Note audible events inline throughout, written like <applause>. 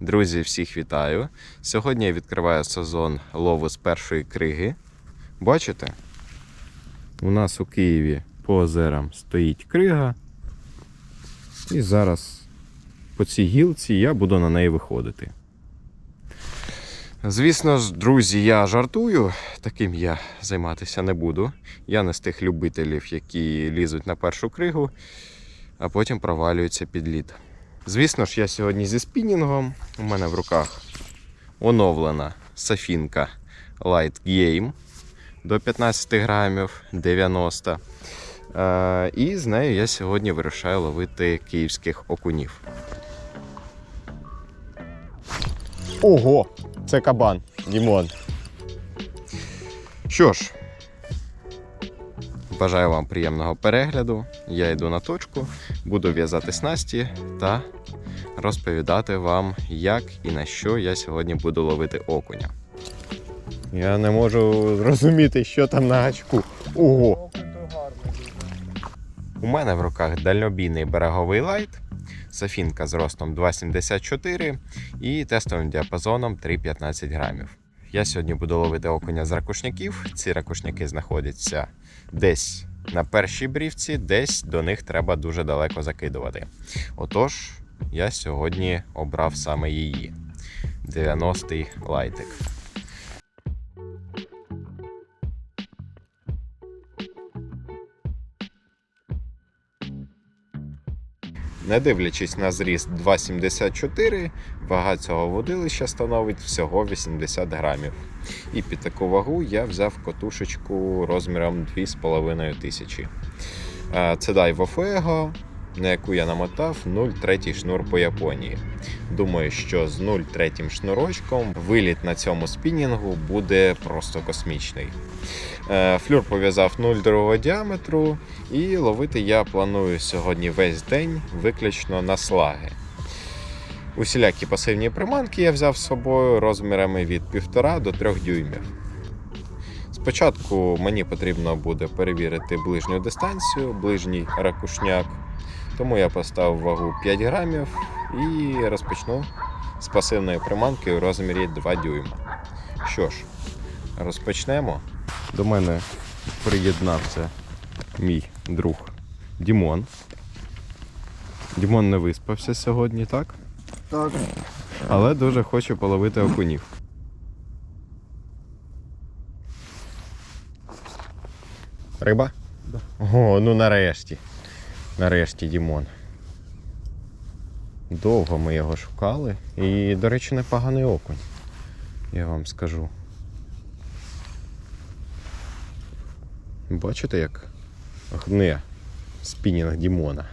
Друзі, всіх вітаю. Сьогодні я відкриваю сезон лову з першої криги. Бачите? У нас у Києві по озерам стоїть крига. І зараз по цій гілці я буду на неї виходити. Звісно друзі, я жартую, таким я займатися не буду. Я не з тих любителів, які лізуть на першу кригу, а потім провалюються під лід. Звісно ж, я сьогодні зі спінінгом. У мене в руках оновлена сафінка Light Game до 15 грамів 90. Е, і з нею я сьогодні вирішаю ловити київських окунів. Ого! Це кабан, Дімон. Що ж, бажаю вам приємного перегляду. Я йду на точку, буду в'язати снасті та розповідати вам, як і на що я сьогодні буду ловити окуня. Я не можу зрозуміти, що там на гачку. Ого! У мене в руках дальнобійний береговий лайт, Софінка з ростом 2,74 і тестовим діапазоном 3,15 грамів. Я сьогодні буду ловити окуня з ракушняків. Ці ракушняки знаходяться десь на першій брівці, десь до них треба дуже далеко закидувати. Отож, я сьогодні обрав саме її 90-й лайтик. Не дивлячись на зріст 2,74, вага цього водилища становить всього 80 грамів. І під таку вагу я взяв котушечку розміром 2,5 тисячі. Е, Це Daiwa Fuego, на яку я намотав 0,3 шнур по Японії. Думаю, що з 0,3 шнурочком виліт на цьому спінінгу буде просто космічний. Е, Флюр пов'язав 0,2 діаметру, і ловити я планую сьогодні весь день виключно на слаги. Усілякі пасивні приманки я взяв з собою розмірами від 1,5 до 3 дюймів. Спочатку мені потрібно буде перевірити ближню дистанцію, ближній ракушняк. Тому я поставив вагу 5 грамів і розпочну з пасивної приманки у розмірі 2 дюйма. Що ж, розпочнемо. До мене приєднався мій друг Дімон. Дімон не виспався сьогодні, так? Так. Але дуже хоче половити окунів. Риба? Да. О, ну нарешті. Нарешті Дімон. Довго ми його шукали. І, до речі, непоганий окунь. Я вам скажу. Бачите, як гне спінінг Дімона.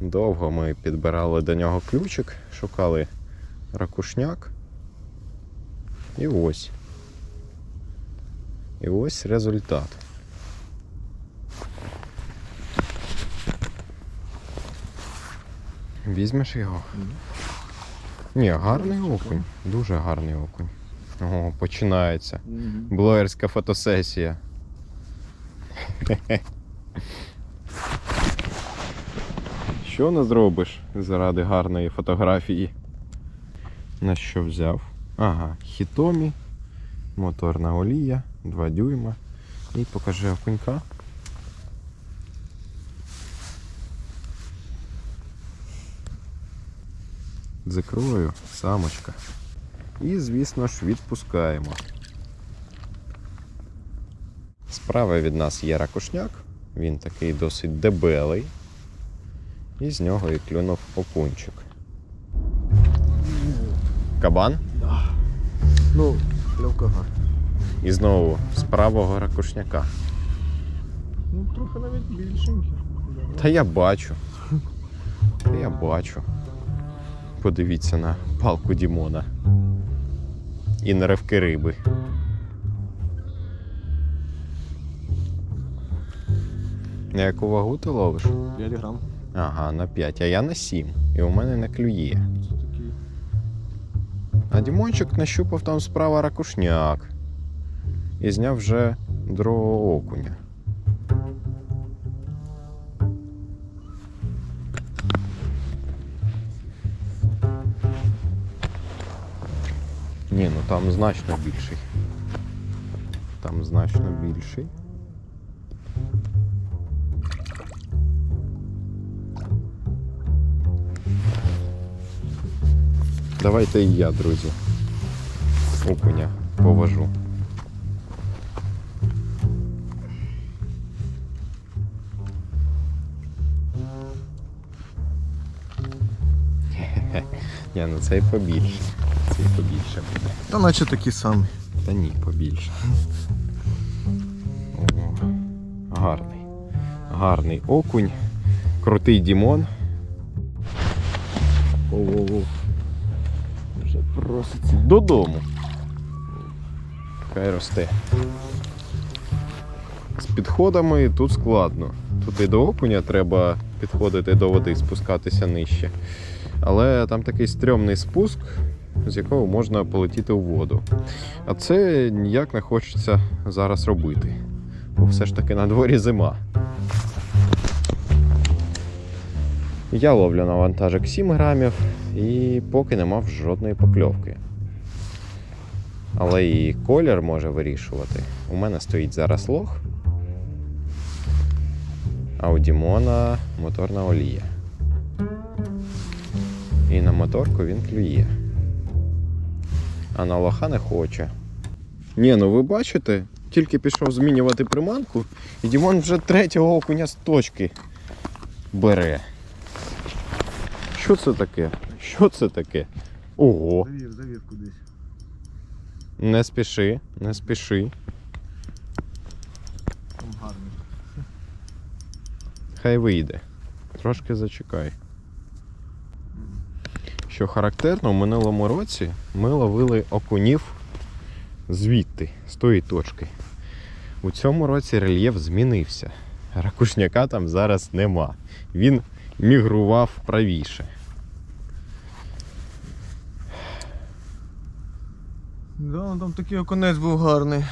Довго ми підбирали до нього ключик, шукали ракушняк. І ось. І ось результат. Візьмеш його? Ні, гарний окунь. Дуже гарний окунь. О, починається. Блогерська фотосесія. <laughs> Що не зробиш заради гарної фотографії? На що взяв? Ага, хітомі, моторна олія, 2 дюйма. І покажи окунька. Закрою, самочка. І, звісно ж, відпускаємо. Справа від нас є ракушняк, він такий досить дебелий. І з нього і клюнув окунчик. Кабан. Ну, кльовка гарна. І знову з правого ракушняка. Ну, трохи навіть більшенький. Та я бачу. Та я бачу. Подивіться на палку Дімона. І на ривки риби. На яку вагу ти ловиш? 5 грам. Ага, на 5, а я на 7. І у мене не клює. А Дімончик нащупав там справа ракушняк. І зняв вже другого окуня. Ні, ну там значно більший. Там значно більший. Давайте і я, друзі. Окуня повожу. <laughs> Ні, ну цей побільше. Цей побільше буде. Та наче такі самі. Та ні, побільше. О, гарний. Гарний окунь. Крутий Дімон. О-о-о. Вже проситься. Додому. Хай росте. З підходами тут складно. Тут і до окуня треба підходити до води, спускатися нижче. Але там такий стрьомний спуск, з якого можна полетіти у воду. А це ніяк не хочеться зараз робити. Бо все ж таки на дворі зима. Я ловлю на вантажик 7 грамів і поки не мав жодної покльовки. Але і колір може вирішувати. У мене стоїть зараз лох, а у Дімона моторна олія. І на моторку він клює. А на лоха не хоче. Ні, ну ви бачите, тільки пішов змінювати приманку, і Дімон вже третього окуня з точки бере. Що це таке? Що це таке? Ого! Завів, завів кудись. Не спіши, не спіши. Там гарний. Хай вийде. Трошки зачекай. Що характерно, у минулому році ми ловили окунів звідти, з тої точки. У цьому році рельєф змінився. Ракушняка там зараз нема. Він мігрував правіше. Да, там такий оконець був гарний.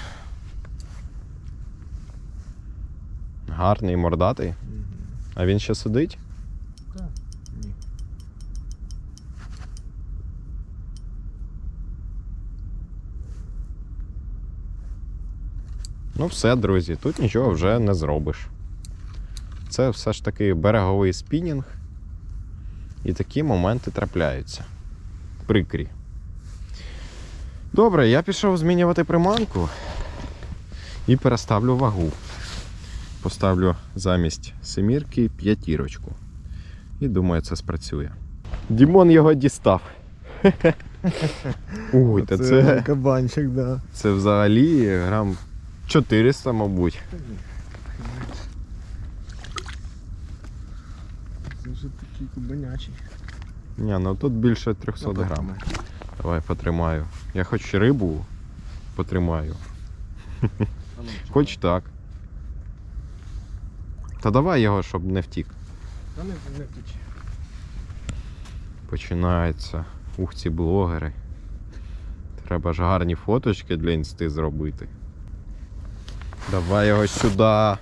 Гарний мордатий. А він ще сидить? Ну все, друзі, тут нічого вже не зробиш. Це все ж таки береговий спінінг. І такі моменти трапляються. Прикрі. Добре, я пішов змінювати приманку і переставлю вагу. Поставлю замість семірки п'ятірочку. І думаю, це спрацює. Дімон його дістав. <laughs> Ой, та це, кабанчик, да. це взагалі грам 400, мабуть. Це вже такий кабанячий. Ні, ну тут більше 300 грам. Давай потримаю. Я хоч рибу потримаю. Хоч так. Та давай його, щоб не втік. Та не, не. Починається. Ух, ці блогери. Треба ж гарні фоточки для інсти зробити. Давай його сюди.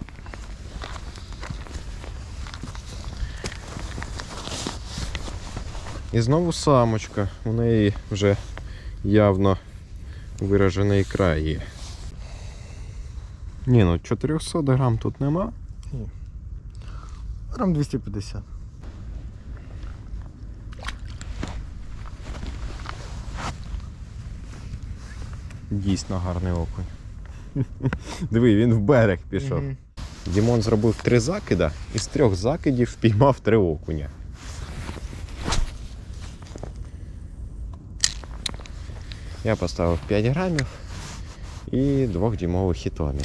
І знову самочка. У неї вже явно виражений край є. Ні, ну 400 грам тут нема. Грам 250. Дійсно гарний окунь. <laughs> Диви, він в берег пішов. Дімон зробив три закида і з трьох закидів впіймав три окуня. Я поставив 5 грамів і двох дімових хітомі.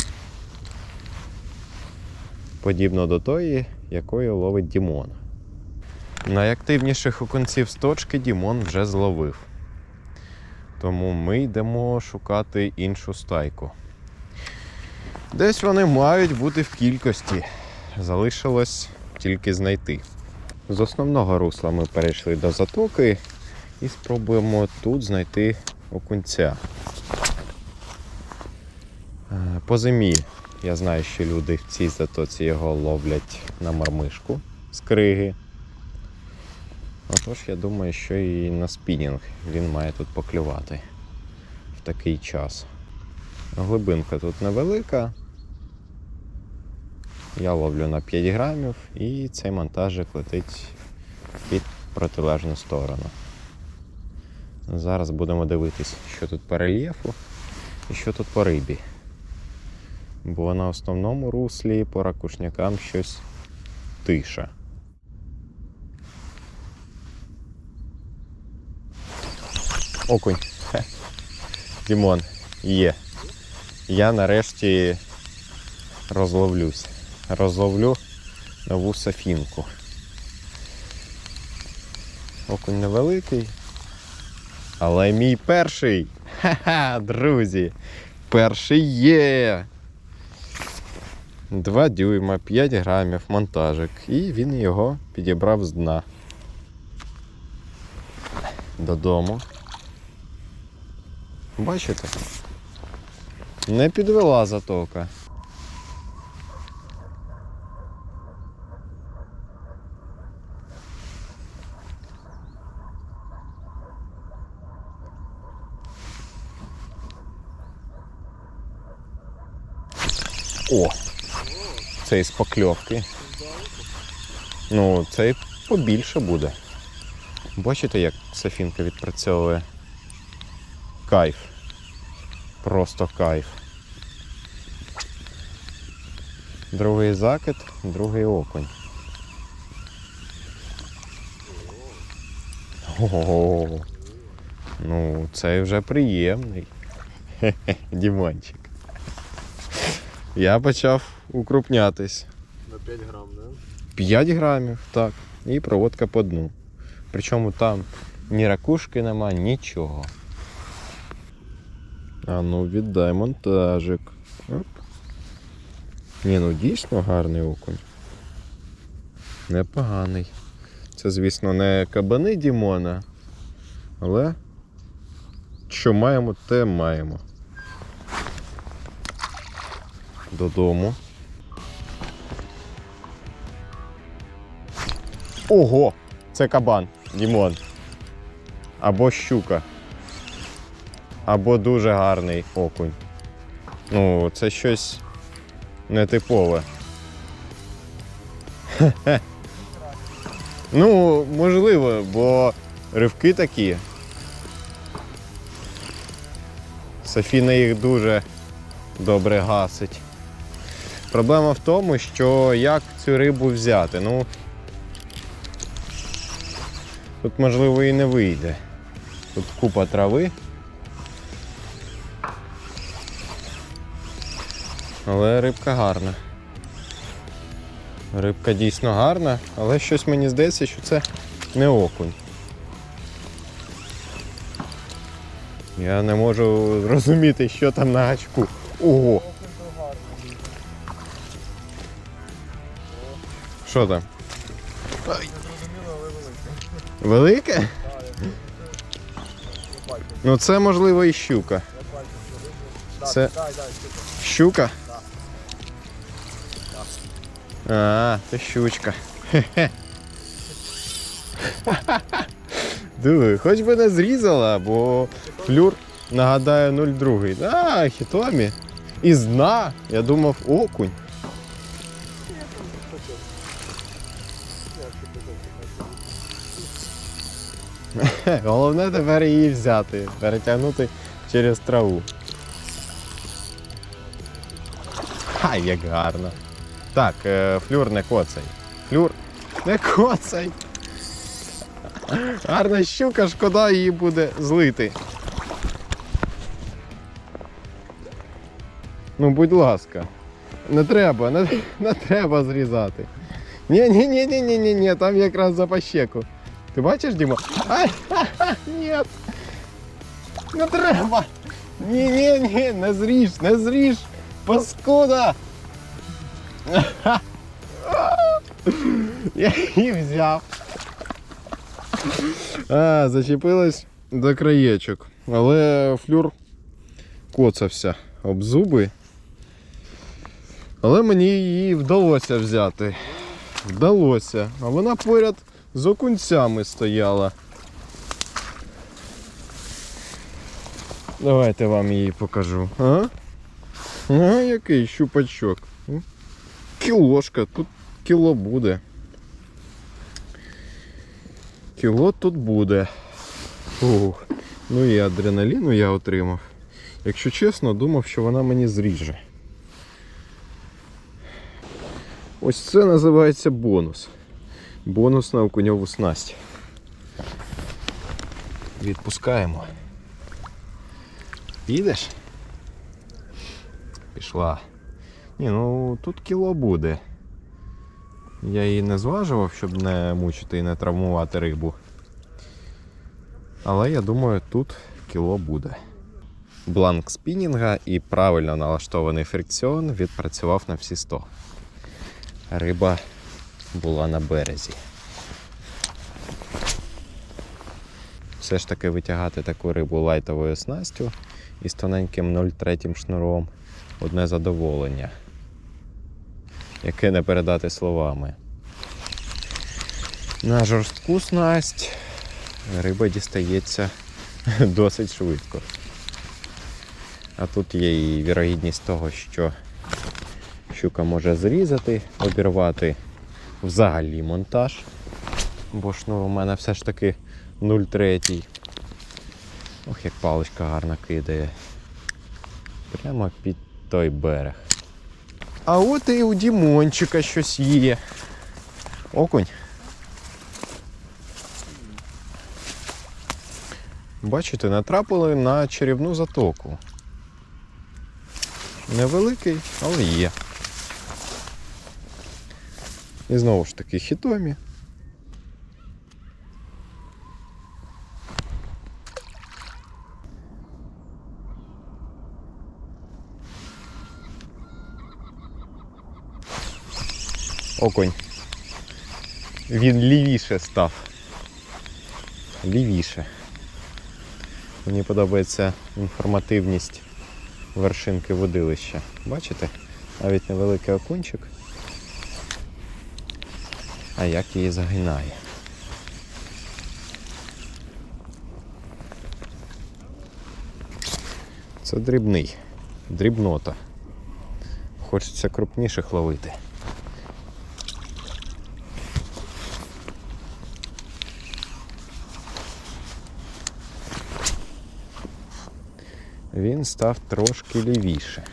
Подібно до тої, якою ловить Дімон. Найактивніших окунців з точки Дімон вже зловив. Тому ми йдемо шукати іншу стайку. Десь вони мають бути в кількості. Залишилось тільки знайти. З основного русла ми перейшли до затоки і спробуємо тут знайти окунця. Е, По зимі я знаю, що люди в цій затоці його ловлять на мармишку з криги. Отож, я думаю, що і на спінінг він має тут поклювати. в такий час. Глибинка тут невелика. Я ловлю на 5 грамів і цей монтажик летить під протилежну сторону. Зараз будемо дивитись, що тут по рельєфу і що тут по рибі. Бо на основному руслі по ракушнякам щось тиша. Окунь. Дімон, є. Я нарешті розловлюсь. Розловлю нову сафінку. Окунь невеликий. Але мій перший. Ха-ха, друзі. Перший є. 2 дюйма, 5 грамів монтажик. І він його підібрав з дна. Додому. Бачите? Не підвела затока. О! Цей з покльовки. Ну, цей побільше буде. Бачите, як Софінка відпрацьовує? Кайф. Просто кайф. Другий закид, другий окунь. Ого. Ну, цей вже приємний. <laughs> Дімончик. Я почав укрупнятись. На 5 грам, да? 5 грамів, так. І проводка по дну. Причому там ні ракушки нема, нічого. А ну віддай монтажик. Оп. Ні, ну дійсно гарний окунь. Непоганий. Це, звісно, не кабани Дімона, але що маємо, те маємо. Додому. Ого! Це кабан, Дімон. Або щука. Або дуже гарний окунь. Ну, це щось нетипове. Хе-хе. <laughs> Ну, можливо, бо ривки такі. Софіна їх дуже добре гасить. Проблема в тому, що як цю рибу взяти? Ну, Тут, можливо, і не вийде. Тут купа трави. Але рибка гарна. Рибка дійсно гарна, але щось мені здається, що це не окунь. Я не можу зрозуміти, що там на гачку. Ого! Що там? Велике. Ну це можливо і щука. Це щука? А, це щучка. <laughs> Диви, хоч би не зрізала, бо флюр нагадаю 0,2. А, хітомі. Із дна, я думав, окунь. <laughs> Головне тепер її взяти, перетягнути через траву. Хай, як гарно. Так, е, флюр не коцай. Флюр не коцай. Гарна щука, шкода її буде злити. Ну, будь ласка. Не треба, не, не треба зрізати. Ні, ні, ні, ні, ні, ні, ні, там якраз за пащеку. Ти бачиш, Дімо? Ай, ха-ха, ні. Не треба. Ні, ні, ні, не зріж, не зріж. Паскуда. Я її взяв. А, зачепилась до краєчок. Але флюр коцався об зуби. Але мені її вдалося взяти. Вдалося. А вона поряд з окунцями стояла. Давайте вам її покажу. А? А, який щупачок. Кілошка, тут кіло буде. Кіло тут буде. Ух. Ну і адреналіну я отримав. Якщо чесно, думав, що вона мені зріже. Ось це називається бонус. Бонус на окуньову снасть. Відпускаємо. Підеш? Пішла. Ні, ну тут кіло буде. Я її не зважував, щоб не мучити і не травмувати рибу. Але я думаю, тут кіло буде. Бланк спінінга і правильно налаштований фрикціон відпрацював на всі 100. Риба була на березі. Все ж таки витягати таку рибу лайтовою снастю із тоненьким 0,3 шнуром одне задоволення, яке не передати словами. На жорстку снасть риба дістається <laughs> досить швидко. А тут є і вірогідність того, що щука може зрізати, обірвати взагалі монтаж, бо шнур у мене все ж таки 0,3. Ох, як паличка гарно кидає. Прямо під той берег. А от і у Дімончика щось є. Окунь. Бачите, натрапили на чарівну затоку. Невеликий, але є. І знову ж таки хітомі. Окунь. Він лівіше став. Лівіше. Мені подобається інформативність вершинки водилища. Бачите? Навіть невеликий окунчик. А як її загинає. Це дрібний, дрібнота. Хочеться крупніших ловити. Він став трошки лівіше.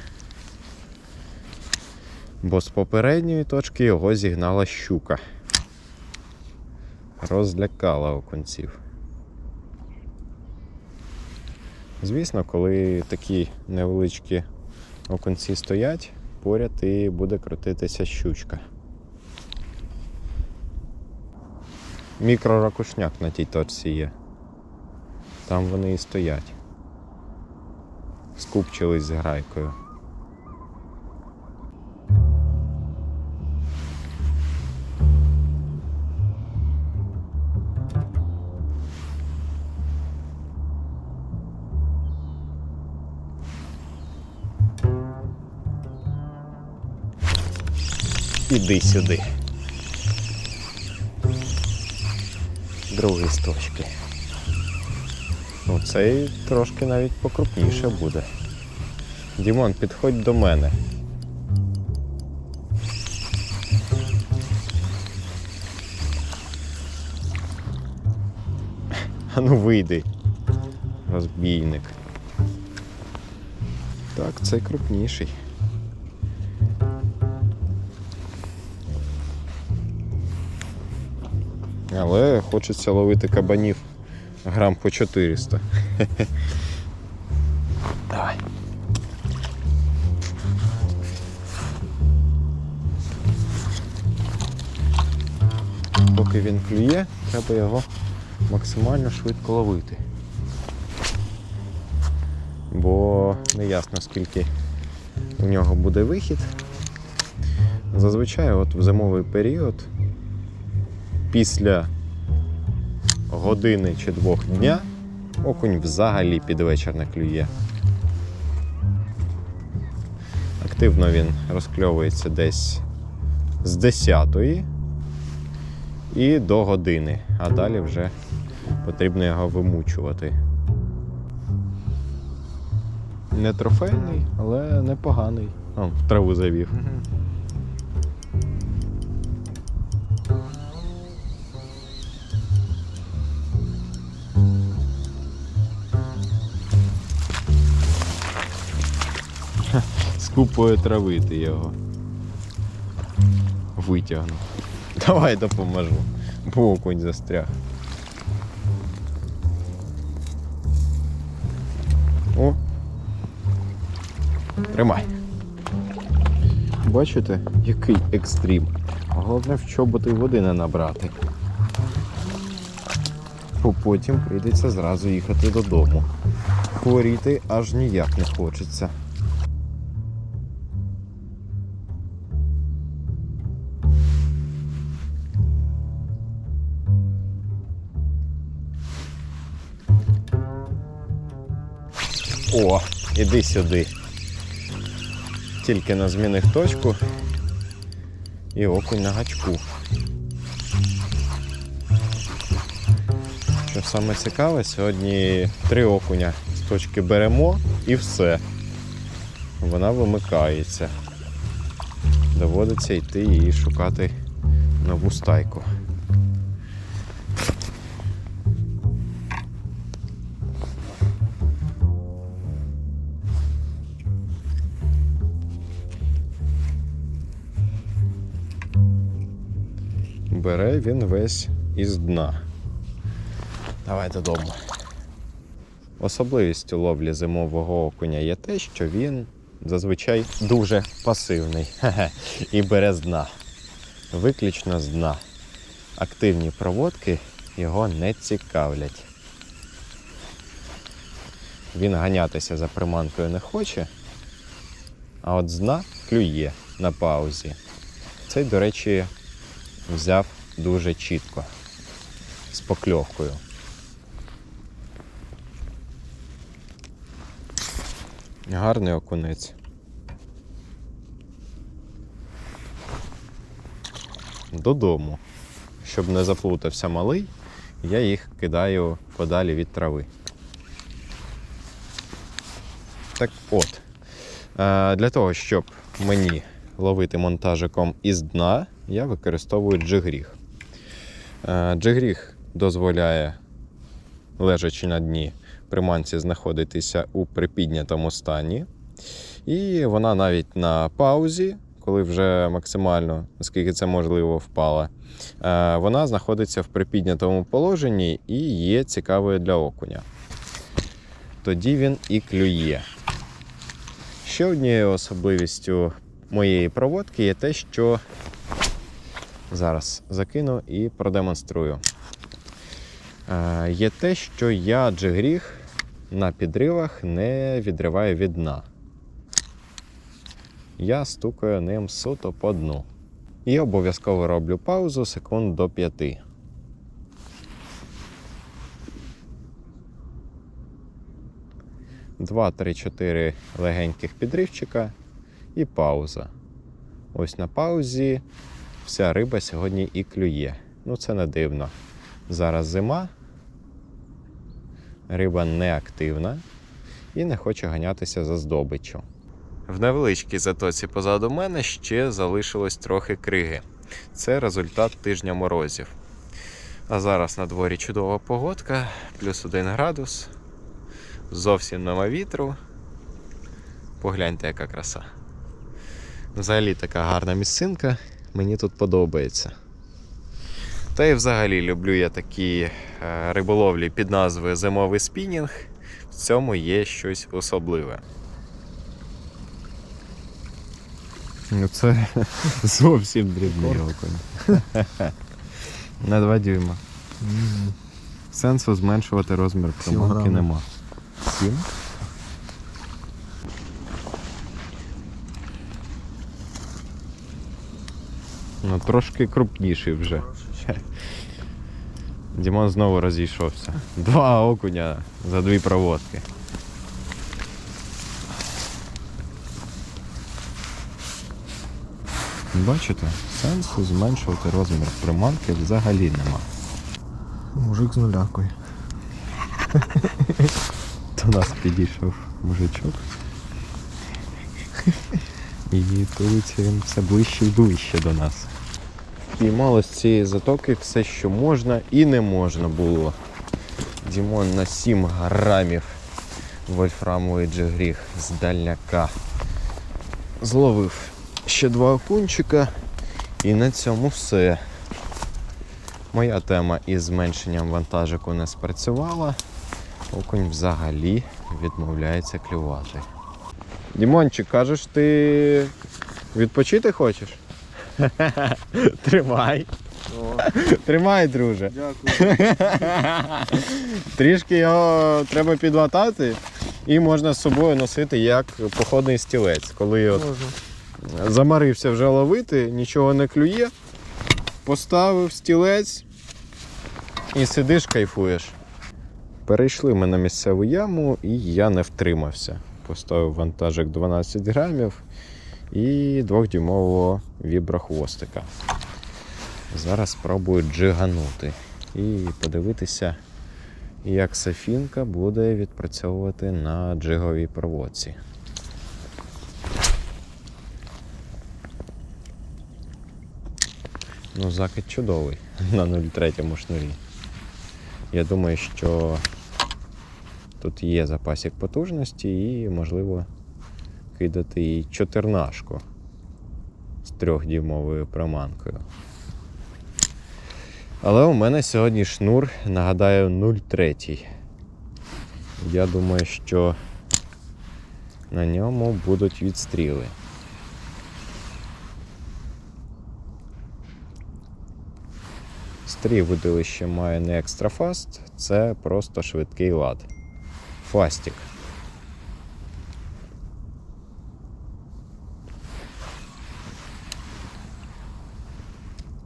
Бо з попередньої точки його зігнала щука. Розлякала окунців. Звісно, коли такі невеличкі окунці стоять, поряд і буде крутитися щучка. Мікроракушняк на тій точці є. Там вони і стоять. Скупчились з грайкою. Іди сюди. Другий з точки. Ну, цей трошки навіть покрупніше буде. Дімон, підходь до мене. А ну вийди. Розбійник. Так, цей крупніший. Але хочеться ловити кабанів грам по 400. <laughs> Давай. Поки він клює, треба його максимально швидко ловити. Бо не ясно скільки у нього буде вихід. Зазвичай от в зимовий період після години чи двох дня окунь взагалі під вечір не клює. Активно він розкльовується десь з 10 і до години, а далі вже потрібно його вимучувати. Не трофейний, але непоганий. О, траву завів. З купою трави ти його. Витягну. Давай допоможу. Бо окунь застряг. О. Тримай. Бачите, який екстрім. Головне в чоботи води не набрати. Бо потім прийдеться зразу їхати додому. Хворіти аж ніяк не хочеться. О, іди сюди. Тільки на змінив точку і окунь на гачку. Що саме цікаве, сьогодні три окуня з точки беремо і все. Вона вимикається. Доводиться йти і шукати нову стайку. Бере він весь із дна. Давай додому. Особливістю ловлі зимового окуня є те, що він зазвичай дуже пасивний і бере з дна. Виключно з дна. Активні проводки його не цікавлять. Він ганятися за приманкою не хоче, а от з дна клює на паузі. Цей, до речі, взяв дуже чітко, з покльовкою. Гарний окунець. Додому. Щоб не заплутався малий, я їх кидаю подалі від трави. Так от, е, для того, щоб мені ловити монтажиком із дна, я використовую джигріг. Е, Джигріг дозволяє, лежачи на дні, приманці знаходитися у припіднятому стані. І вона навіть на паузі, коли вже максимально, наскільки це можливо, впала, е, вона знаходиться в припіднятому положенні і є цікавою для окуня. Тоді він і клює. Ще однією особливістю моєї проводки є те, що зараз закину і продемонструю. Е, Є те, що я джигріг на підривах не відриваю від дна. Я стукаю ним суто по дну. І обов'язково роблю паузу секунд до 5. Два, три, чотири легеньких підривчика і пауза. Ось на паузі вся риба сьогодні і клює. Ну це не дивно. Зараз зима, риба не активна і не хоче ганятися за здобиччю. В невеличкій затоці позаду мене ще залишилось трохи криги. Це результат тижня морозів. А зараз на дворі чудова погодка, плюс один градус. Зовсім нема вітру. Погляньте, яка краса. Взагалі така гарна місцинка, мені тут подобається. Та й взагалі люблю я такі е, риболовлі під назвою Зимовий спінінг. В цьому є щось особливе. Ну це <laughs> зовсім дрібний окунь. На 2 дюйма. Сенсу зменшувати розмір грамів. нема. Сім? Ну, трошки крупніший вже. Дімон знову розійшовся. Два окуня за дві проводки. Бачите, сенсу зменшувати розмір приманки взагалі нема. Мужик з нулякою. <laughs> До нас підійшов мужичок І тулиться він все ближче і ближче до нас. Піймало з цієї затоки все, що можна і не можна було. Дімон на 7 грамів вольфрамовий джигріг з дальняка. Зловив ще два окунчика і на цьому все. Моя тема із зменшенням вантажику не спрацювала. Окунь взагалі відмовляється клювати. Дімончик, кажеш, ти відпочити хочеш? <laughs> Тримай. Тримай, друже. Дякую. <laughs> Трішки його треба підлатати і можна з собою носити як походний стілець. Коли от Можна. замарився вже ловити, нічого не клює, поставив стілець і сидиш, кайфуєш. Перейшли ми на місцеву яму, і я не втримався. Поставив вантажик 12 грамів і двохдюймового віброхвостика. Зараз спробую джиганути і подивитися, як Софінка буде відпрацьовувати на джиговій проводці. Ну, закид чудовий <laughs> на 0,3 шнурі. Я думаю, що тут є запасик потужності і, можливо, кидати і чотирнашку з трьохдюймовою приманкою. Але у мене сьогодні шнур, нагадаю, 0,3. Я думаю, що на ньому будуть відстріли. Стрій виделище має не екстра фаст, це просто швидкий лад. Фастік.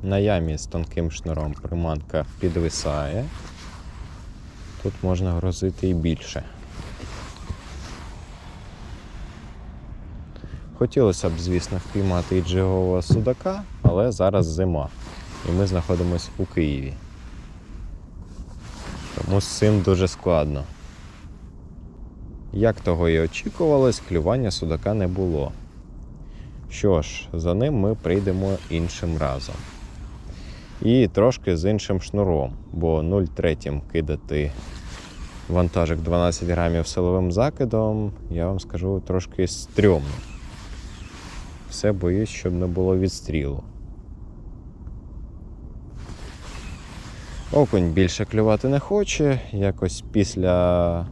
На ямі з тонким шнуром приманка підвисає. Тут можна грозити і більше. Хотілося б, звісно, впіймати і джигового судака, але зараз зима і ми знаходимося у Києві. Тому з цим дуже складно. Як того і очікувалось, клювання судака не було. Що ж, за ним ми прийдемо іншим разом. І трошки з іншим шнуром, бо 0,3 кидати вантажик 12 грамів силовим закидом, я вам скажу трошки стрьомно. Все боюсь, щоб не було відстрілу. Окунь більше клювати не хоче. Якось після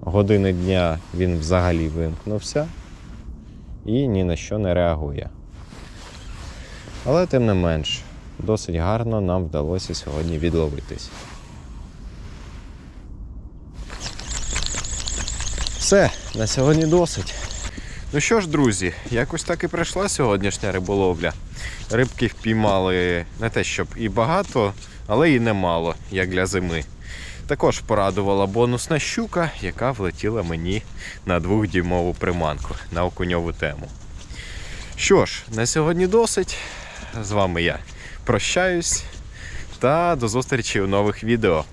години дня він взагалі вимкнувся і ні на що не реагує. Але тим не менш, досить гарно нам вдалося сьогодні відловитись. Все, на сьогодні досить. Ну що ж, друзі, якось так і пройшла сьогоднішня риболовля. Рибки впіймали не те, щоб і багато, але і немало, як для зими. Також порадувала бонусна щука, яка влетіла мені на двохдюймову приманку на окуньову тему. Що ж, на сьогодні досить. З вами я прощаюсь та до зустрічі у нових відео.